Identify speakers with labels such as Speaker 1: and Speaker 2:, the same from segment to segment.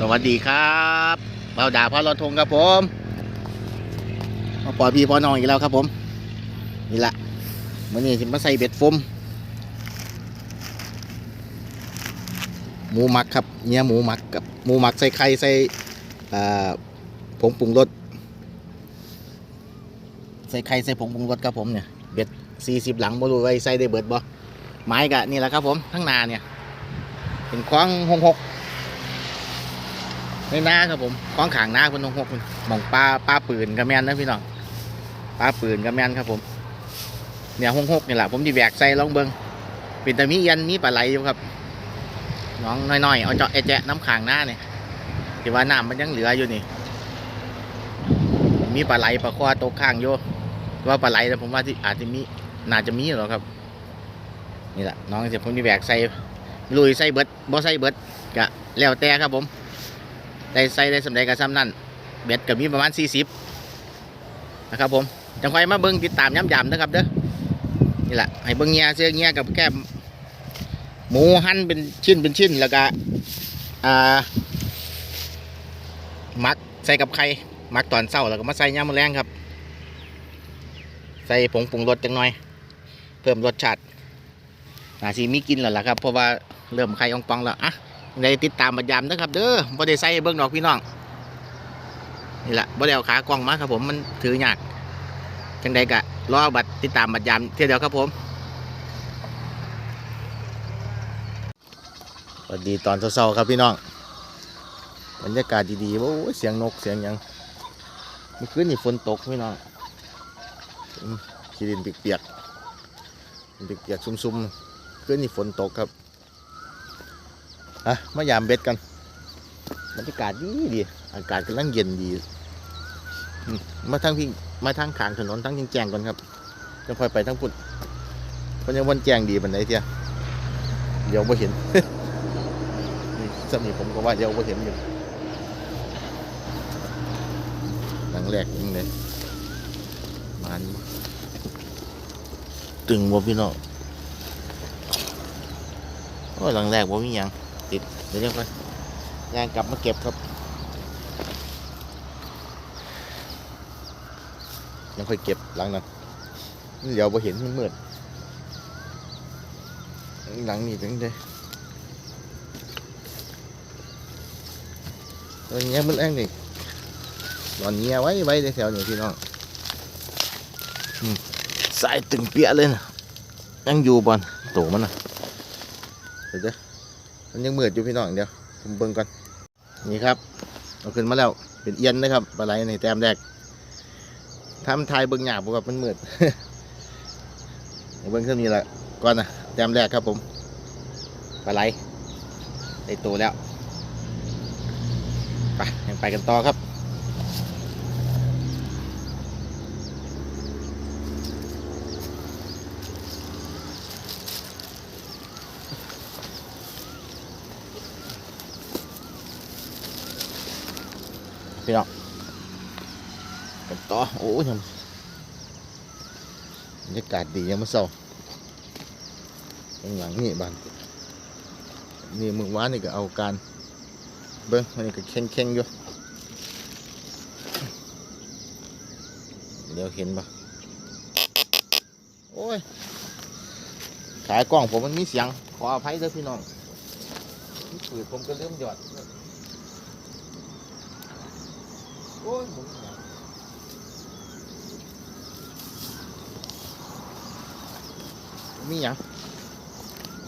Speaker 1: สวัสดีครับเบาดาพ่อรถทงครับผมมาปล่อยพี่พ่อน้องอีกแล้วครับผม นี่แหละมื่อนี้สิมาใส่เบ็ดฟมหมูหมักครับเนี่ยหมูหมักกับหมูหมักใส่ไข่ใส่ผงปรุงรสใส่ไข่ใส่ผงปรุงรสครับผมเนี่ยเบ็ดสี่สิบหลังบ่รู้ไว้ใส่ได้เบิดบ่ไม้กะนี่แหละครับผมทั้งนาเนี่ยเป็นคว้างหงหก ในนาครับผมคล้องขางนาคนตรงหกหมองปลาปลาปืนกระแมนนะพี่น้องปลาปืนกระแมนครับผมเนี่ยหงหกนี่แหละผมดีแบกใส่ลองเบิงเป็นตะมีเยันมีปลาไหลอยู่ครับน้องน้อยๆเอาเจาะไอแจะน้ำขางหน้าเนี่ยที่ว่าน้ำมันยังเหลืออยู่นี่ มีปลาไหลปลาคอตกข้างอยู่แต่ว่าปลาไหลนะผมว่าที่อาจจะมีน่าจะมีหรอครับ นี่แหละน้องเสียผมดีแบกใส่ลุยใส่เบิดบ่ใส่เบิดกะแล้วแต่ครับผม ได้ใส่ได้สำเร็จกับซ้ำนั่นเบ็ดก็มีประมาณ 40 นะครับผมจังคอยมาเบิ้งติดตามย้ำยำนะครับเด้อนี่แหละให้เบิ้งเงียเสื้อเงียกับแก้มหมูหั่นเป็นชิ้นเป็นชิ้นแล้วก็อ่ามักใส่กับไข่มักตอนเช้าแล้วก็มาใส่ย่ามมอแรงครับ ใส่ผงปรุงรสจังหน่อย เพิ่มรสชาติน่าสีมีกินแล้วล่ะครับ เพราะว่าเริ่มไข่อองปองแล้วอะ ได้ติดตามบัดยามนะครับ เด้อบ่ได้ใส่เบิ่งดอกพี่น้องนี่แหละบ่ได้เอาขากล้องมาครับผมมันถือยากจังใดกะรอบัตรติดตามบัดยามเที่ยวเดียวครับผมสวัสดีตอนเช้าๆครับพี่น้องบรรยากาศดีๆโอ้เสียงนกเสียงยังเมื่อคืนนี่ฝนตกพี่น้องขี้ดินเปียกๆเปียกๆซุ่มๆคืนนี่ฝนตกครับ อะมายามเบ็ดกันบรรยากาศดีดีอากาศกำลังเย็นดีมาทางพี่มาทางขางถนนทางแจงก่อนครับจะค่อยไปทางพุ่นเพราะยังวันแจงดีบันไดเทียเดี๋ยวไ่เห็นนี่สมีผมก็ว่าเดี๋ยวไ่เห็นอยู่หลังแรกยิงเลยมันตึงบ่พี่น้องโอ้หลังแรกบ่มีหยัง ติดเดี๋ยวเรียวก่อนยางกลับมาเก็บครับยังค่อยเก็บหลังนั้นเดี๋ยวพอเห็นมันมืดหลังนี้ถึงได้ตอนนี้มันแรงนี่นอนเงียไว้ไว้ในแถวนี้พี่น้องสายตึงเปียเลยนะยังอยู่บอลโตมันนะเดี๋ยวเดี๋ยว มันยังมืดอยู่พี่น้องเดี๋ยวผมเบิ่งก่อนนี่ครับเอาขึ้นมาแล้วเป็นเอียนนะครับปลาไหลในแต้มแรกทำทายเบิ่งหยาบกับมันมืดเอาเบิ่งเท่านี้แหละก่อนนะแต้มแรกครับผมปลาไหลได้โตแล้วไปยังไปกันต่อครับ พี่น้องกันต่อโอ้ยบรรยากาศดียังมาเศร้าข้างหลังนี่บ้านนี่มึงว้านี่ก็เอาการเบิ้งอันนี้ก็เข่งเข่งอยู่เดี๋ยวเห็นปะโอ้ยขายกล้องผมมันมีเสียง ขออภัยด้วยพี่น้องปืนผมก็เริ่มหยอด อ้ยผมมีอย่าง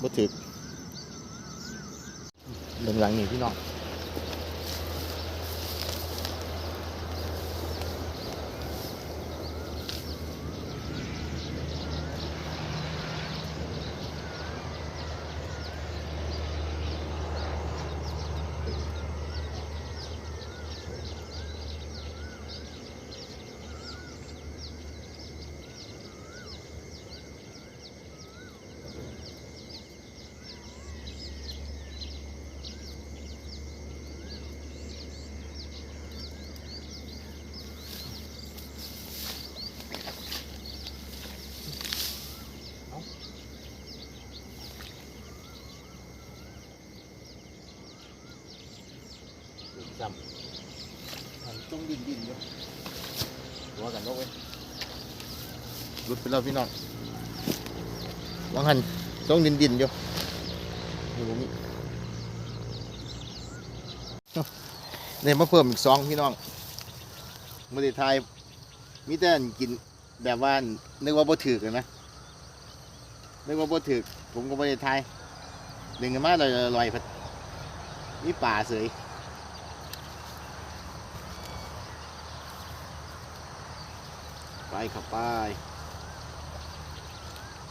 Speaker 1: บ่ถึกเบิ่งหลังนี่พี่น้อง ดินดินอยู่หัวกันนกเว้ยหลุดไปแล้วพี่น้องวางหันต้องดินดินอยู่อยู่ตรงนี้เนี่ยมาเพิ่มอีกสองพี่น้องม่ได้ทายมีแต่อันกินแบบว่านึกว่าบ่ถือกอะนะนึกว่าบ่ถือผมก็ไม่ได้ทายดึงกันมาลอยๆๆพัดมีป่าเสย ไป ขับไป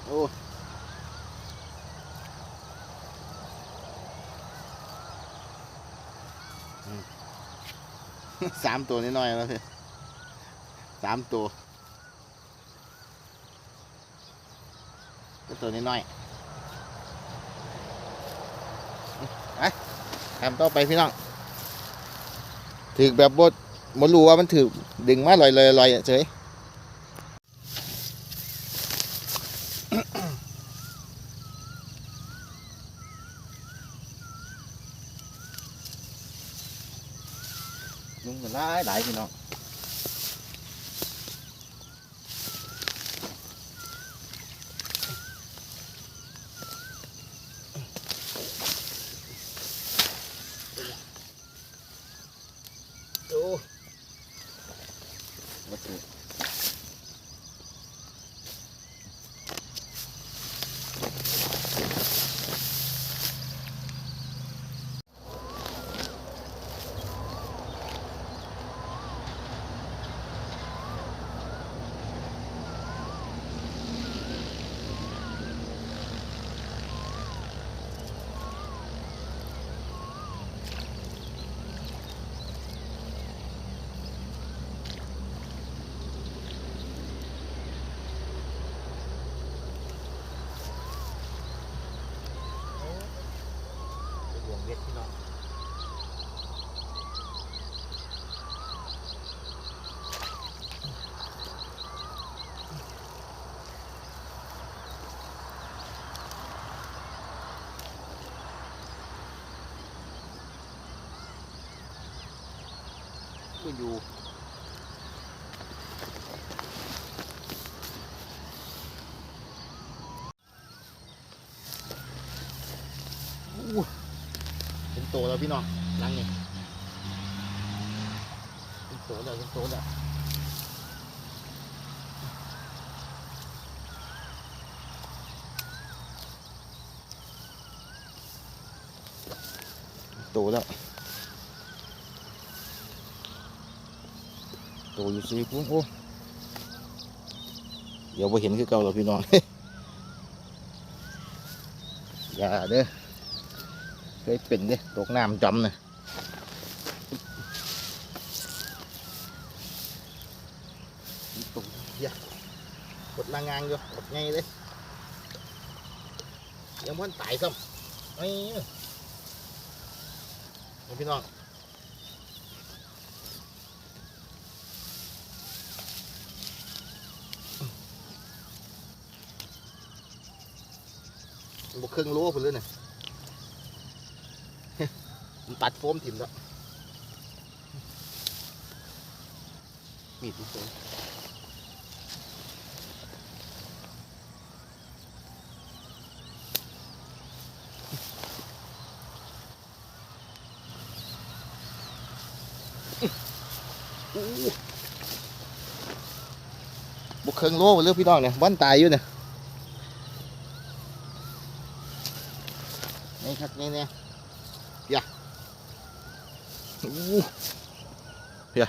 Speaker 1: โอ้สามตัวน้อยแล้วพี่สามตัวก็ตัวน้อยไปทำต่อไปพี่น้องถือแบบบดบรู้ว่ามันถือดึงมาลอยๆๆเฉย ยุงกันหลายหลายพี่น้อง ก็อยู่อู้เป็นโตแล้วพี่น้องนั่งนี่เป็นโตแล้วเป็นโตแล้วโตแล้ว ตอยู่สี่พุ่งโอ้เดี๋ยวไปเห็นคือเก่าแล้วพี่น้องอย่าเด้อเคยเป็นเด้ตกน้ำจำนะตกเหี้ยกดลางงานอยู่กดไงเลยยังมันตายซ้ำไอ้พี่น้อง ครึ่งโลไปเลยเนี่ยมันตัดโฟมถิ่มแล้วมีดที่โฟมอู้บุกเครื่องโล่เลือกพี่น้องเนี่ยบ้านตายอยู่เนี่ย นี่ครับนี่เนี่ยอู้เฮีย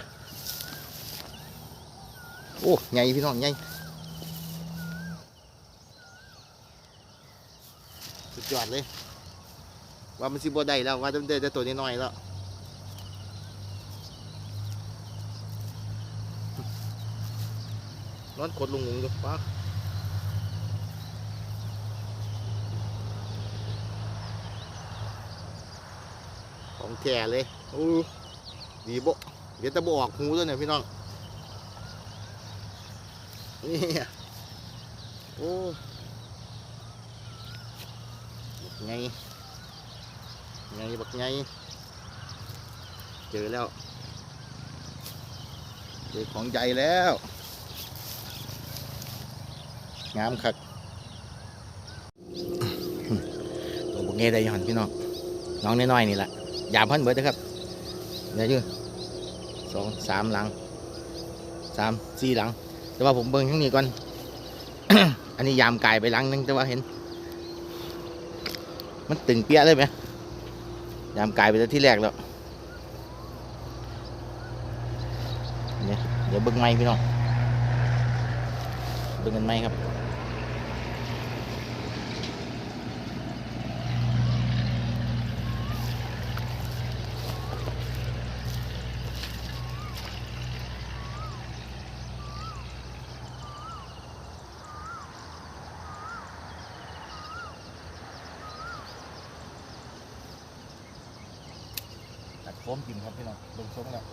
Speaker 1: โอ้ใหญ่พี่น้องใหญ่สุดยอดเลย ว่ามันสิบ่ได้แล้วว่าต้ได้แต่ตัวน้อยๆแล้วนอนกดลงงงอยู่ป้า ของแก่เลยอู้ดีบ่เดี๋ยวจะบออกหูด้วยเนี่ยพี่น้องนี่โอ้บักไงไงบักไงเจอแล้วเจอของใหญ่แล้วงามคักตัวบุกเงยได้ยอนพี่น้องน้องน้อยๆนี่แหละ ยามพันเบิดนะครับเดี๋ยวอยู่สองสามหลังสามสี่หลัง แต่ว่าผมเบิ่งทั้งนี้ก่อน อันนี้ยามกายไปหลังนึงแต่ว่าเห็น มันตึงเปี้ยเลยไหมยามกายไปแต่ที่แรกแล้วเนี่ยเดี๋ยวเบิ่งไม้พี่น้องเบิ่งกันไม้ครับ มกินครับพี่น้องลงชงแล้ว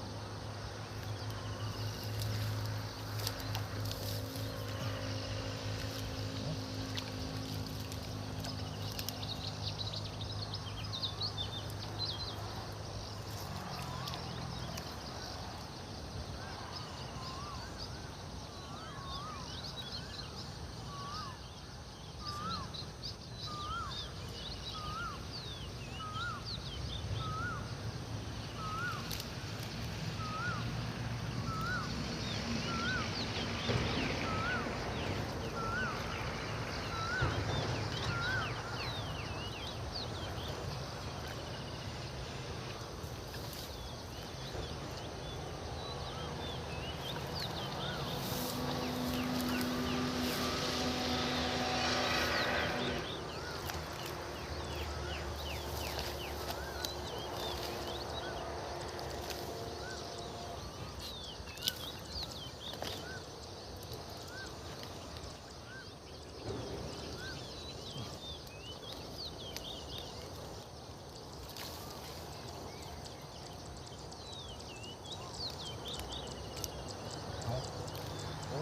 Speaker 1: โอ้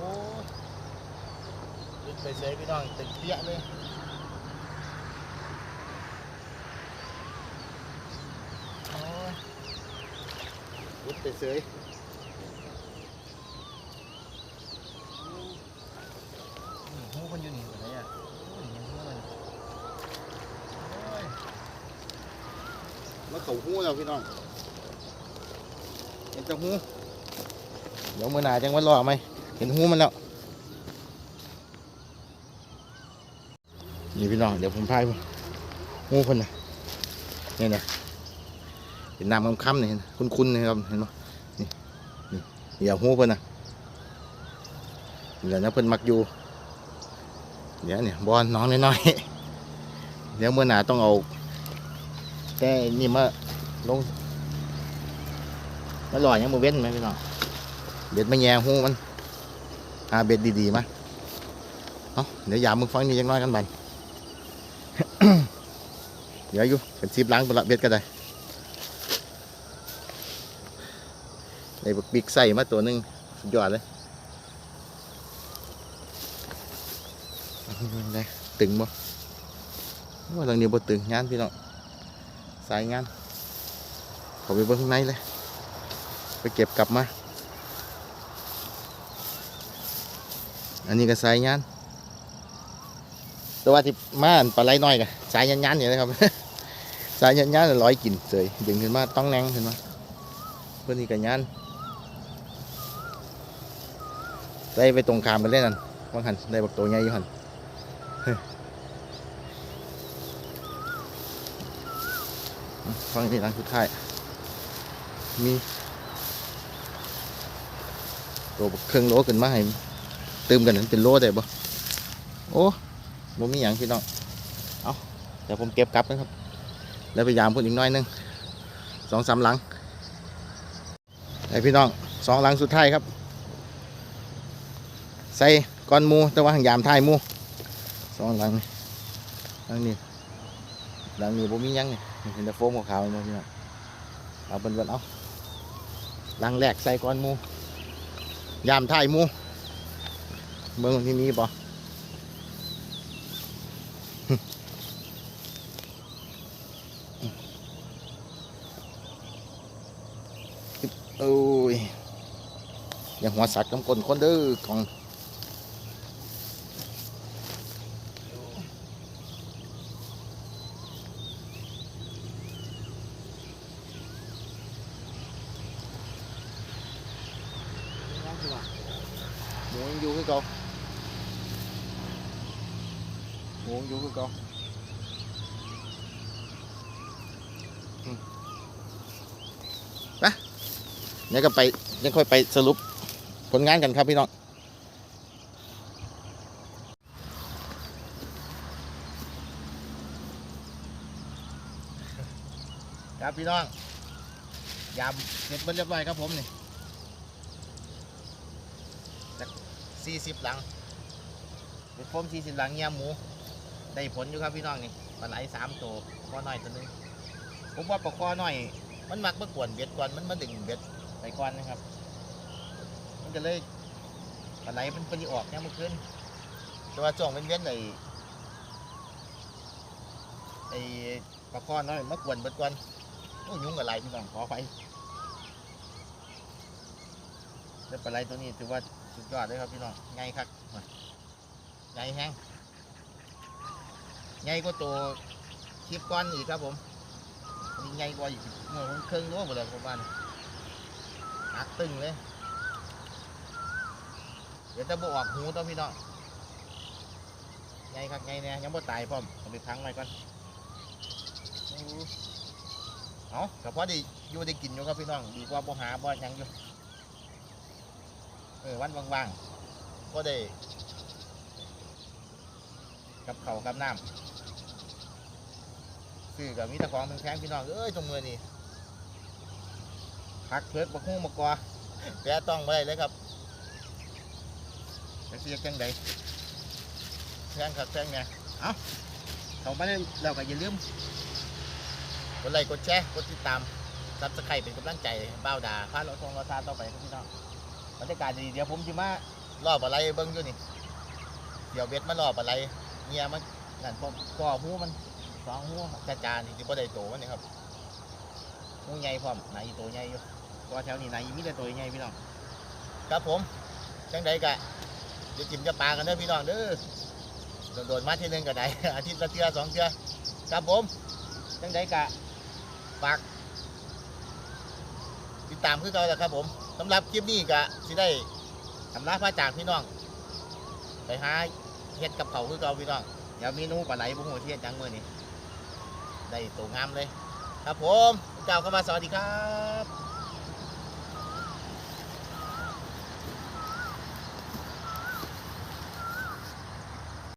Speaker 1: ยึดไป เสยพี่น้องตึงเปี้ยเลยโอ้ยยึดไปเสยนี่หูมันอยู่นี่ไหนอะโอ้ยยังหูมันโอ้ยมาเขาหูแล้วพี่น้องเห็นแต่หูเดี๋ยวมือหนาจังวันรอไหมเห็นหูมันแล้ว นี่พี่น้องเดี๋ยวผมพายหูคนนะเนี่ยนะเป็นน้ำค่ำๆเนี่ยคุ้นๆนะครับเห็นไหมนี่นี่เดี๋ยวหูเพิ่นนะเดี๋ยวนะเพิ่นมักอยู่เดี๋ยวเนี่ยบอลน้องน้อยๆเดี๋ยวเมื่อหนาต้องเอาแต่นี่มาลงมาลอยยังมือเว้นไหมพี่น้องเบ็ดมาแย่หูมันหาเบ็ดดีๆมาเอาเดี๋ยวยามมึงฟังนี่ยังน้อยกันบัน เดี๋ยวอยู่เป็นซีบล้างปละเบ็ดก็ได้ในบักบิ๊กใส่มาตัวหนึ่งสุดยอดเลย đây ตึงบ่ว่าทางนี้บ่ตึงงานพี่น้องสายงานขาไปเบิ่งข้างในเลย ไปเก็บกลับมา อันนี้ก็สายงาน แต่ว่าที่มานปลาไหลน้อยกะสายยันๆอยู่นะครับ สายยันๆร้อยกินเสยดึงขึ้นมาต้องแรงขึ้นมาเพื่อนนี่ก็ยันได้ไปตรงขามไปเล่นนั่นว่างหันได้บักตัวใหญ่อยู่หันฟังนี่หลังสุดท้ายมีตัวเครื่องโลขึ้นมาให้เติมกันนั้นเป็นโลได้บ่โอ้ บ่มีหยังพี่น้องเอาเดี๋ยวผมเก็บกลับนะครับ แล้วพยายามพูดอีกน้อยนึงสองสามหลังไอพี่น้องสองหลังสุดท้ายครับ ใส่ก้อนมูแต่ว่าหางยามท้ายมูสองหลังหลังนี้หลังนี้บ่มีหยังนี่เห็นแต่โฟมขาวๆมาพี่น้องเอาเป็นวันเอาลังแรกใส่ก้อนมูยามท้ายมูเมืองที่นี้ป่โอ้ย อย่าหัวสัตว์กำกลคนเด้อของหมูยังอยู่คือเก่าหมูยังอยู่คือเก่าเดี๋ยวก็ไปยังค่อยไปสรุป ผลงานกันครับพี่น้องครับพี่น้องยามเสร็จเรียบร้อยครับผมนี่จากสี่สิบหลังเป็นผมสี่สิบหลังเงียหมู ได้ผลอยู่ครับพี่น้องนี่ปลาไหลสามตัวคอน้อยตัวนึงผมว่าปลาคอน้อย มันมักมากวนเบ็ดก่อนมันมาดึงเบ็ดไปก่อนนะครับ ก็เลยปลาไหลมันเป็นออกเนี่ยเมื่อคืนแต่ว่าจ่องเป็นเบ็ดไอ้ไอ้ปลาคอน้อยมากวนเบ็ดก่อนโอ้ยุ่งกับไรพี่น้องขอไปแต่ปลาไหลตัวนี้ถือว่าสุดยอดเลยครับพี่น้องไงครับไงแห้งไงก็ตัวคลิปก้อนอีกครับผมมีไงกว่าอีกเมื่อเครื่องรู้หมดเลยผมว่านะอักตึงเลย เดี๋ยวจะบออกหูตัวพี่น้องไงครับไงเนี่ยยังบ่ตายพร้อมเอาไปพังไว้ก่อนเอาแต่พอดีอยู่ได้กินอยู่ครับพี่น้องดีกว่าบ่หาบ่ยังอยู่เออวันว่างๆก็ได้กับเขากับน้ำซื้อกับมีตะของแพงๆพี่น้องเอ้ยตรงมือนี่พักเพิกบักฮู้มากกว่าแปะต้องไว้เลยครับ จะเสียจังใดแพงครับแพงเนี่ยเอาเข้ามาแล้เราก็อย่าลืมกดไลค์กดแชร์กดติดตามซับสไครต์เป็นกำลังใจบ้าวดาพาเราทงเราซาต่อไปครับพี่น้องบรรยากาศดีเดี๋ยวผมจะมาล่อปลาไหลเบิ้งอยู่นี่ เดี๋ยวเบ็ดมาล่อปลาไหลเงียมันนั่นพอก่อหูมันสองหัวกระจานนี่ที่บ่ได้โตมันนี่ครับหูใหญ่พร้อมไหนโตใหญ่อยู่ตัวแถวนี้ไหนมีแต่ตัวใหญ่พี่น้องครับผมจังใดกะ เดี๋ยวจิ้มจะปลากันเด้อพี่น้องเด้อโดนๆมาทีหนึงก็ได้อาทิตย์ละเทือสองเทือครับผมจังใดกะฝากติดตามคือเก่าแหละครับผมสำหรับคลิปนี้กะสิได้ทำลาพระจากพี่น้อง ไปหาเฮ็ดกับเขาวคือเก่าพี่น้องเดี๋ยวเมนูปลาไหลบุ้งหัวเทียนจังมือนี่ได้ตัวงามเลย ครับผมเจ้าเข้ามาสวัสดีครับ